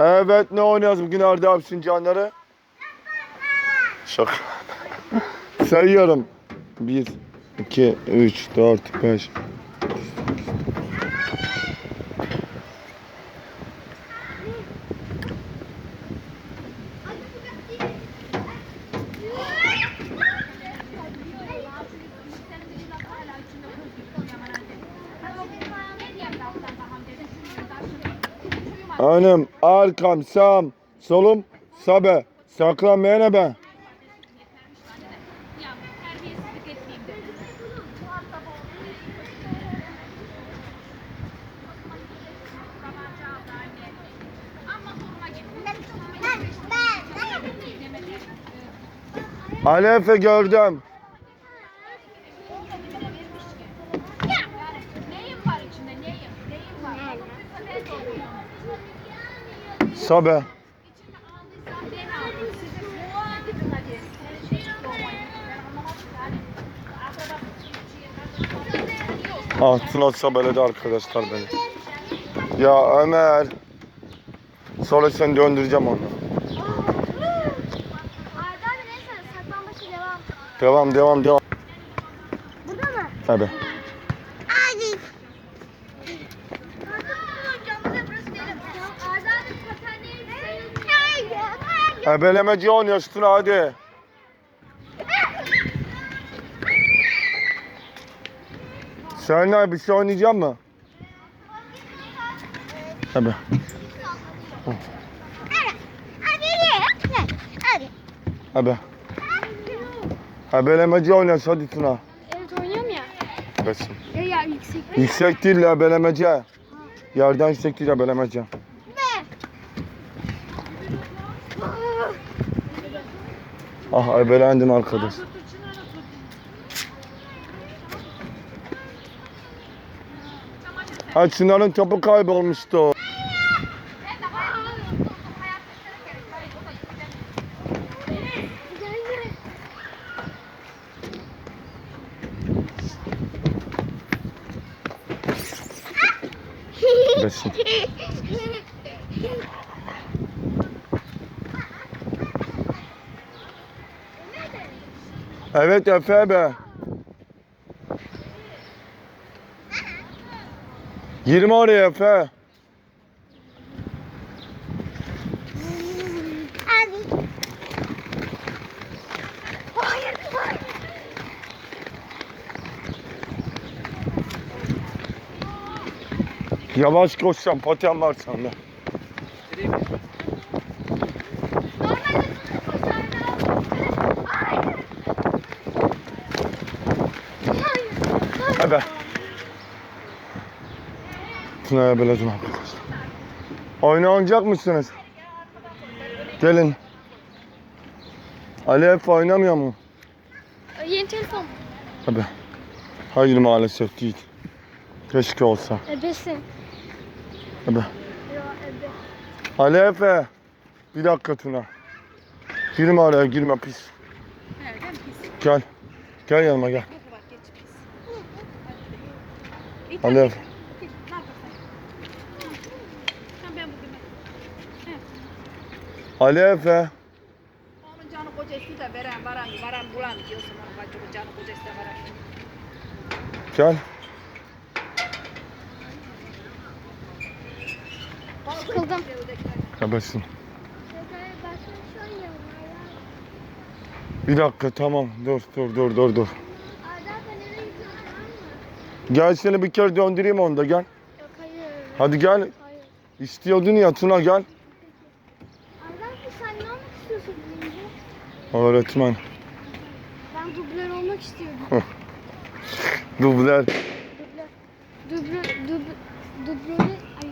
Evet ne oynuyoruz bugün Arda abi Sincanları? Şaka. Sayıyorum. 1, 2, 3, 4, 5. Önüm, arkam, sağım, solum, sabe. Saklanmayana ben. Ali Efe gördüm. Akrabası Ah Tuna sabeledi arkadaşlar beni. Ya Ömer. Sonra seni döndüreceğim onu. Devam. Devam devam. Burada mı? Tabi. Hadi. Camda burası değil. Arda abi patenleri Ebelemeci oynuyoruz Tuna hadi. Sen bir şey oynayacak mı? Tabi. Hadi. Abi. Ebelemeci oynuyoruz hadi Tuna. Evet oynuyorum ya. Kesin. Ya, ya yüksek. Yüksek değil ebelemeci. Yerden yüksek değil ebelemeci. Ne? Ah ebelendim arkadaş. Ha Çınar'ın topu kaybolmuştu. Besin. Evet Efe be. 20 oraya Efe. Hadi. Hayır, hayır. Yavaş koşacağım paten var sende. Ebe. Tuna'ya beledim arkadaşlar. Oyun oynayacak mısınız? Gelin. Ali Efe oynamıyor mu? Yeni telefon. Tabi. Hayır maalesef değil. Keşke olsa. Ebesin. Tabi. Yo ebe. Ali Efe. Bir dakika Tuna. Girme araya girme pis. Gel. Gel yanıma gel. Efe. Ali Efe. Onun canı kocası da veren varan varan bulan diyorsun onun bacı canı kocası da varan. Gel. Sıkıldım. Ebesin. Bir dakika tamam. Dur dur dur dur dur. Gel seni bir kere döndüreyim onda gel. Yok hayır. Hadi gel. Hayır. İstiyordun ya Tuna gel. Abi sen ne olmak istiyorsun? Öğretmen. Ben dublör olmak istiyordum. Dubler. Dublör. Dublör. Dublör. Dublörü